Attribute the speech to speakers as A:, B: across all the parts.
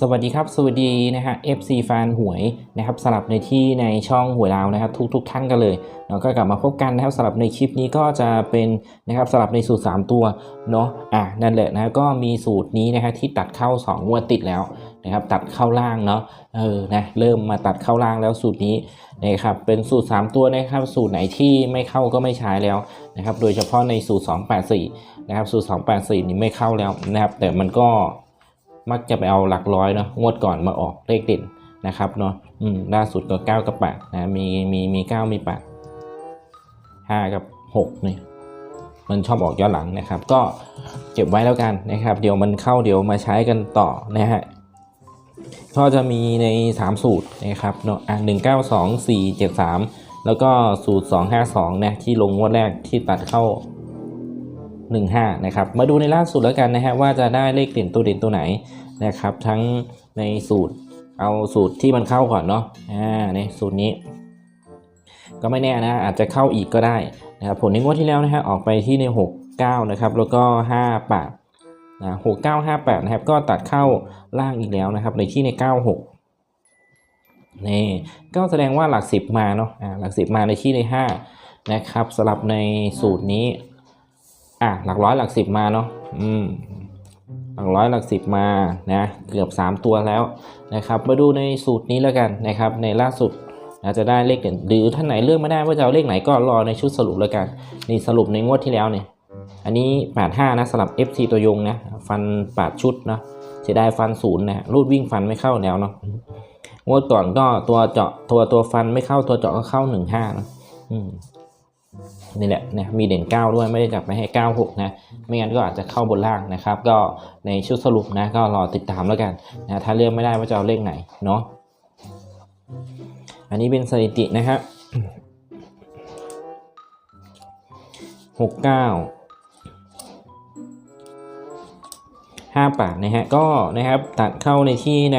A: สวัสดีครับสวัสดีนะฮะ FC แฟนหวยนะครับสลับในที่ในช่องหวยลาวนะครับ ทุกทุกท่านกันเลยเราก็กลับมาพบกันนะครับสลับในคลิปนี้ก็จะเป็นนะครับสลับในสูตร 3 ตัวเนาะอะนั่นแหละนะก็มีสูตรนี้นะฮะที่ตัดเข้า2งวดติดแล้วนะครับตัดเข้าล่างเนาะเออนะเริ่มมาตัดเข้าล่างแล้วสูตรนี้นะครับเป็นสูตร 3 ตัวนะครับสูตรไหนที่ไม่เข้าก็ไม่ใช้แล้วนะครับโดยเฉพาะในสูตร 284นะครับสูตร 284 นี่ไม่เข้าแล้วนะครับแต่มันก็ มักจะไปเอาหลักร้อยเนาะงวดก่อนมาออกเลขเด่นนะครับเนาะอืมล่าสุดก็9กับ8นะมีมีมี9มี8 5กับ6เนี่ยมันชอบออกย้อนหลังนะครับ ก็เก็บไว้แล้วกันนะครับ เดี๋ยวมันเข้าเดี๋ยวมาใช้กันต่อนะฮะก็จะมีใน 3 สูตรนะครับเนาะอะ1 9 2 4 7 3แล้วก็สูตร 252นะที่ลงงวดแรกที่ตัดเข้า 15นะครับมาดูในล่าสุดแล้วกันนะฮะว่าจะได้เลขเด่นตัวเด่นตัวไหนนะครับทั้งในสูตรเอาสูตรที่มันเข้าก่อนเนาะอ่าในสูตรนี้ ก็ไม่แน่นะอาจจะเข้าอีกก็ได้นะครับผลในงวดที่แล้วนะฮะออกไปที่ใน 69นะครับแล้วก็ 58นะ6958นะครับก็ตัดเข้าล่างอีกแล้วนะครับในที่ใน 96นี่ก็แสดงว่าหลัก 10 มาเนาะอ่าหลัก 10 มาในที่ใน 5 นะครับสลับในสูตรนี้ อะหลักร้อยหลักสิบมาเนาะอืมหลักร้อยหลักสิบมานะเกือบ 3 ตัวแล้วนะครับ มาดูในสูตรนี้แล้วกันนะครับ ในล่าสุดอาจจะได้เลขเด่นหรือท่านไหนเลือกไม่ได้ว่าจะเอาเลขไหนก็รอในชุดสรุปแล้วกัน นี่สรุปในงวดที่แล้วเนี่ยอันนี้ 85 นะสำหรับ FC ตัวยงนะ ฟัน 8 ชุดนะเสียดายฟันศูนย์นะรูดวิ่งฟันไม่เข้าแล้วเนาะงวดก่อนก็ตัวเจาะตัวตัวฟันไม่เข้าตัวเจาะก็เข้า 15นะอืม นี่แหละนะมีเด่น 9 ด้วยไม่ได้จับไปให้ 96 นะ ไม่งั้นก็อาจจะเข้าบนล่างนะครับ ก็ในชุดสรุปนะก็รอติดตามแล้วกันนะถ้าเลือกไม่ได้ว่าจะเอาเลขไหนเนาะอันนี้เป็นสถิตินะครับหกเก้าห้าแปดนะฮะก็นะครับตัดเข้าในที่ใน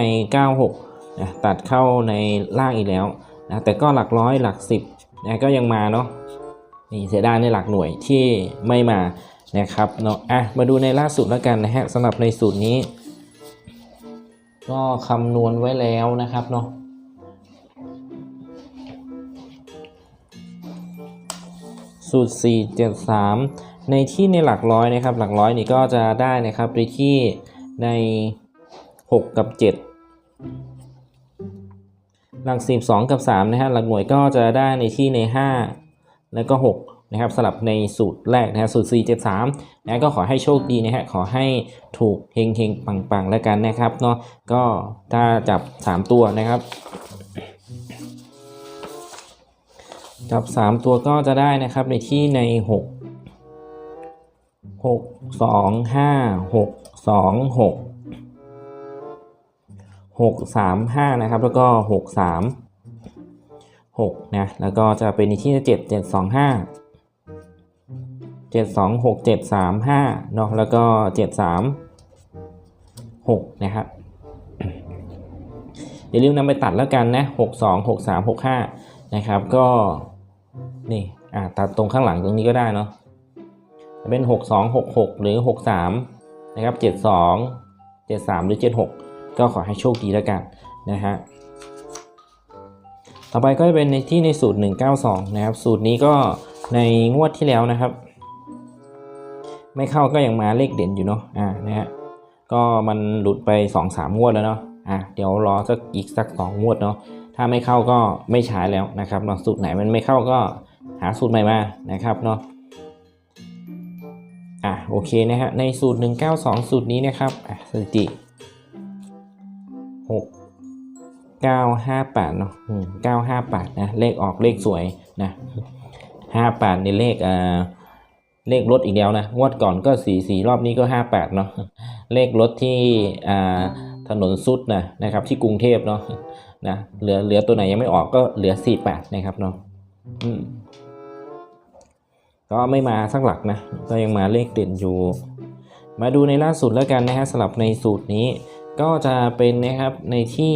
A: 96นะตัดเข้าในล่างอีกแล้วนะแต่ก็หลักร้อยหลักสิบนะก็ยังมาเนาะ นี่เสียดายในหลักหน่วยที่ไม่มานะครับเนาะอะมาดูในล่าสุดแล้วกันนะฮะสำหรับในสูตรนี้ ก็คำนวณไว้แล้วนะครับเนาะสูตร 4 7 3 ในที่ในหลักร้อยนะครับ หลักร้อยนี่ก็จะได้นะครับในที่ใน 6 กับ 7 หลัก 12 กับ 3 นะฮะ หลักหน่วยก็จะได้ในที่ใน 5 แล้วก็ 6 นะครับสลับในสูตรแรกนะฮะสูตร 4 7 3นะก็ขอให้โชคดีนะฮะขอให้ถูกเฮงเฮงปังปังๆ แล้วกันนะครับเนาะก็ถ้าจับ 3 ตัวนะครับ จับ 3 ตัวก็จะได้นะครับในที่ใน 6 6 2 5 6 2 6 6 3 5นะครับแล้วก็ 6 3 6นะแล้วก็จะเป็นที่7 7 2 5 7 2 6 7 3 5เนาะแล้วก็ 7 3 6 นะครับ อย่าลืมนำไปตัดแล้วกันนะ 6 2 6 3 6 5 นะครับก็นี่อ่าตัดตรงข้างหลังตรงนี้ก็ได้เนาะจะเป็น 6 2 6 6 หรือ 6 3 นะครับ 7 2 7 3 หรือ 7 6 ก็ขอให้โชคดีแล้วกันนะฮะ ต่อไปก็จะเป็นในที่ในสูตร 192 นะครับ สูตรนี้ก็ในงวดที่แล้วนะครับ ไม่เข้าก็ยังมาเลขเด่นอยู่เนาะอ่านะฮะก็มันหลุดไป 2-3 งวดแล้วเนาะอะเดี๋ยวรอสักอีกสัก 2 งวดเนาะถ้าไม่เข้าก็ไม่ใช้แล้วนะครับเนาะสูตรไหนมันไม่เข้าก็หาสูตรใหม่มานะครับเนาะอะโอเคนะฮะในสูตร 192 สูตรนี้นะครับอะสถิติห กเก้าห้าแปดเนาะเก้าห้าแปดนะเลขออกเลขสวยนะห้าแปดในเลขอ่าเลขรถอีกแล้วนะงวดก่อนก็สี่สี่รอบนี้ก็ห้าแปดเนาะเลขรถที่อ่าถนนสุดนะนะครับที่กรุงเทพเนาะนะเหลือเหลือตัวไหนยังไม่ออกก็เหลือสี่แปดนะครับเนาะก็ไม่มาสักหลักนะก็ยังมาเลขเด่นอยู่ มาดูในล่าสุดแล้วกันนะฮะสลับในสูตรนี้ก็จะเป็นนะครับในที่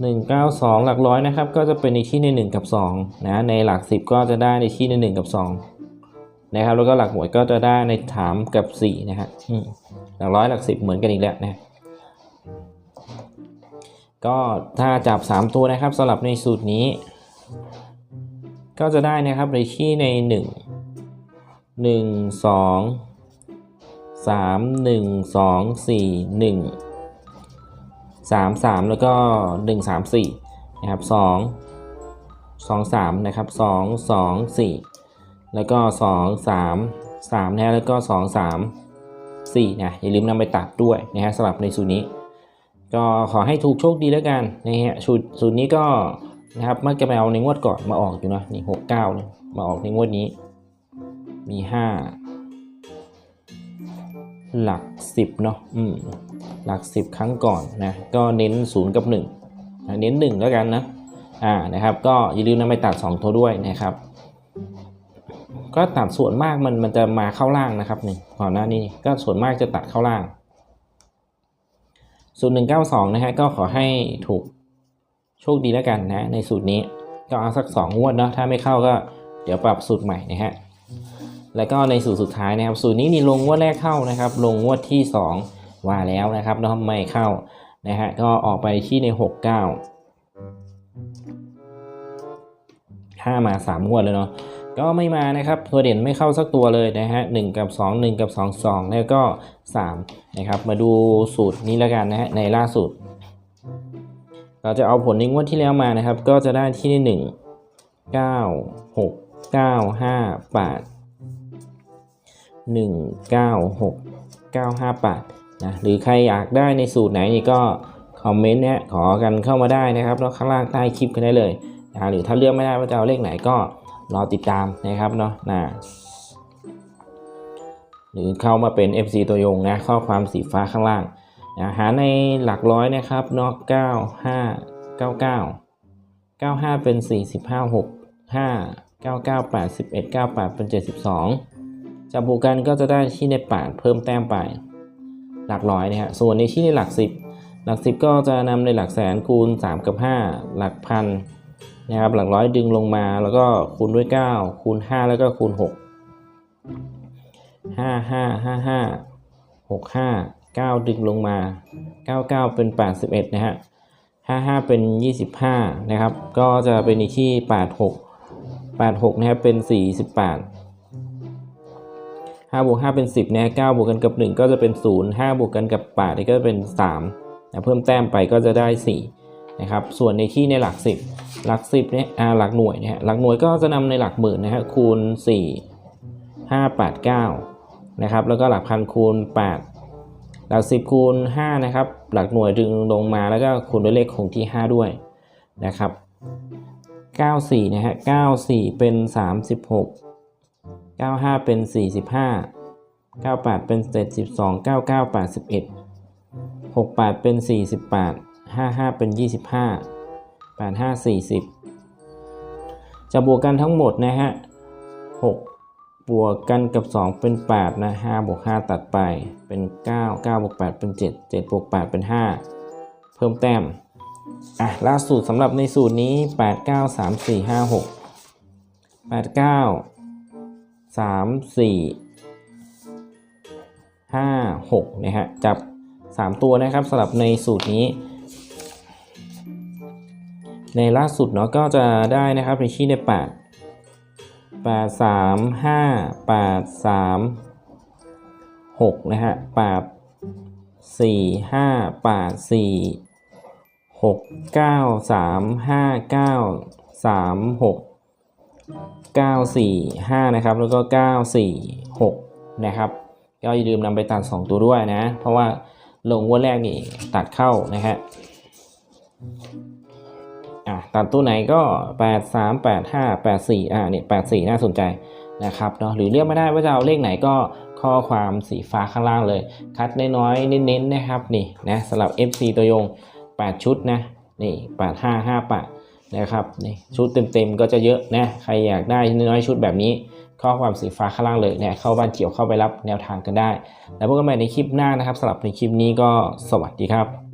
A: 192 หลักร้อยนะครับ ก็จะเป็นในที่ใน 1 กับ2นะในหลัก 10 ก็จะได้ในที่ใน 1 กับ2นะครับแล้วก็หลักหน่วยก็จะได้ในถามกับ4นะฮะหลักร้อยหลัก 10 เหมือนกันอีกแล้วนะก็ถ้าจับ 3 ตัวนะครับสำหรับในสูตรนี้ ก็จะได้นะครับในที่ใน 1 1 2 3 1 2 4 1 3 3 แล้วก็ 1 3 4 นะครับ 2 2 3 นะครับ 2 2 4 แล้วก็ 2 3 3นะฮะแล้วก็ 2 3 4 นะ อย่าลืมนำไปตัดด้วยนะฮะสำหรับในสูตรนี้ ก็ขอให้ถูกโชคดีแล้วกันนะฮะสูตรสูตรนี้ก็นะครับมักจะไปเอาในงวดก่อนมาออกอยู่นะนี่หกเก้าเนี่ยมาออกในงวดนี้ มีห้าหลักสิบเนาะอืม หลักสิบครั้งก่อนนะก็เน้นศูนย์กับหนึ่งนะเน้นหนึ่งแล้วกันนะอ่านะครับก็อย่าลืมนำไปตัดสองตัวด้วยนะครับก็ตัดส่วนมากมันมันจะมาเข้าล่างนะครับนี่ก่อนหน้านี้ก็ส่วนมากจะตัดเข้าล่างสูตรหนึ่งเก้าสองนะฮะก็ขอให้ถูกโชคดีแล้วกันนะในสูตรนี้ก็เอาสักสองงวดเนาะถ้าไม่เข้าก็เดี๋ยวปรับสูตรใหม่นะฮะแล้วก็ในสูตรสุดท้ายนะครับ สูตรนี้นี่ลงงวดแรกเข้านะครับ ลงงวดที่สอง ว่าแล้วนะครับเนาะไม่เข้านะฮะก็ออกไปที่ในหกเก้าห้ามาสามงวดแล้วเนาะก็ไม่มานะครับตัวเด่นไม่เข้าสักตัวเลยนะฮะหนึ่งกับสองหนึ่งกับสองสองแล้วก็สามนะครับ มาดูสูตรนี้แล้วกันนะฮะในล่าสุด เราจะเอาผลในงวดที่แล้วมานะครับ ก็จะได้ที่หนึ่งเก้าหกเก้าห้าแปดห นึ่งเก้าหกเก้าห้าแปดนะหรือใครอยากได้ในสูตรไหนนี่ก็คอมเมนต์เนี่ยขอกันเข้ามาได้นะครับแล้วข้างล่างใต้คลิปกันได้เลยนะหรือถ้าเลือกไม่ได้ว่าจะเอาเลขไหนก็รอติดตามนะครับเนาะนะหรือเข้ามาเป็น FC ตัวยงนะข้อความสีฟ้าข้างล่างนะหาในหลักร้อยนะครับเนาะ9 5 9 9 9 5 เป็น 45 6 5 9 9 8 11 98 เป็น 72จับบูกันก็จะได้ที่ใน8เพิ่มแต้มไป หลักร้อยนะฮะส่วนในที่ในหลัก 10 หลัก 10 ก็จะนำในหลักแสนคูณ 3 กับ 5 หลักพันนะครับหลักร้อยดึงลงมาแล้วก็คูณด้วย 9 คูณ 5 แล้วก็คูณ6ห้าห้าห้าห้าหกห้าเก้าดึงลงมาเก้าเก้าเป็นแปดสิบเอ็ดนะฮะห้าห้าเป็นยี่สิบห้านะครับ ก็จะเป็นอีกที่แปดหกแปดหกนะครับ เป็นสี่ สิบแปดห้าบวกห้าเป็นสิบนะเก้าบวกกันกับหนึ่งก็จะเป็นศูนย์ห้าบวกกันกับแปดนี่ก็จะเป็นสามนะเพิ่มแต้มไปก็จะได้สี่นะครับส่วนในที่ในหลักสิบหลักสิบเนี่ยอ่าหลักหน่วยนะฮะหลักหน่วยก็จะนำในหลักหมื่นนะฮะคูณสี่ห้าแปดเก้านะครับแล้วก็หลักพันคูณ 8 หลัก 10 คูณ5นะครับหลักหน่วยดึงลงมาแล้วก็คูณด้วยเลขคงที่ 5 ด้วยนะครับ94นะฮะ94 เป็น 36 95 เป็น 45 98 เป็น 72 99 81 68 เป็น 48 55 เป็น 25 85 40 จะบวกกันทั้งหมดนะฮะ 6 บวกกันกับ 2 เป็น 8 นะ 5 บวก 5 ตัดไป เป็น 9 9 บวก 8 เป็น 7 7 บวก 8 เป็น 5 เพิ่มแต้ม อะล่าสุดสำหรับในสูตรนี้ 8 9 3 4 5 6 8 9 3 4 5 6นะฮะจับ3ตัวนะครับสำหรับในสูตรนี้ ในล่าสุดเนาะก็จะได้นะครับในที่ใน8แปดสามห้าแปดสามหกนะฮะแปดสี่ห้าแปดสี่หกเก้าสามห้าเก้าสามหก เก้าสี่ห้านะครับ แล้วก็เก้าสี่หกนะครับ ก็อย่าลืมนำไปตัดสองตัวด้วยนะ เพราะว่าลงงวันแรกนี่ตัดเข้านะฮะอะตัดตัวไหนก็ 8 3 8 5 8 4 อ่าเนี่ย8 4 น่าสนใจนะครับเนาะหรือเลือกไม่ได้ว่าจะเอาเลขไหนก็ข้อความสีฟ้าข้างล่างเลย คัดน้อยๆเน้นๆนะครับนี่นะสำหรับ FC ตัวยง 8 ชุดนะนี่ 8 5 5 8 นะครับนี่ชุดเต็มๆก็จะเยอะนะใครอยากได้น้อยชุดแบบนี้ข้อความสีฟ้าข้างล่างเลยเนี่ยเข้าบ้านเขียวเข้าไปรับแนวทางกันได้ แล้วพบกันใหม่ในคลิปหน้านะครับสำหรับในคลิปนี้ก็สวัสดีครับ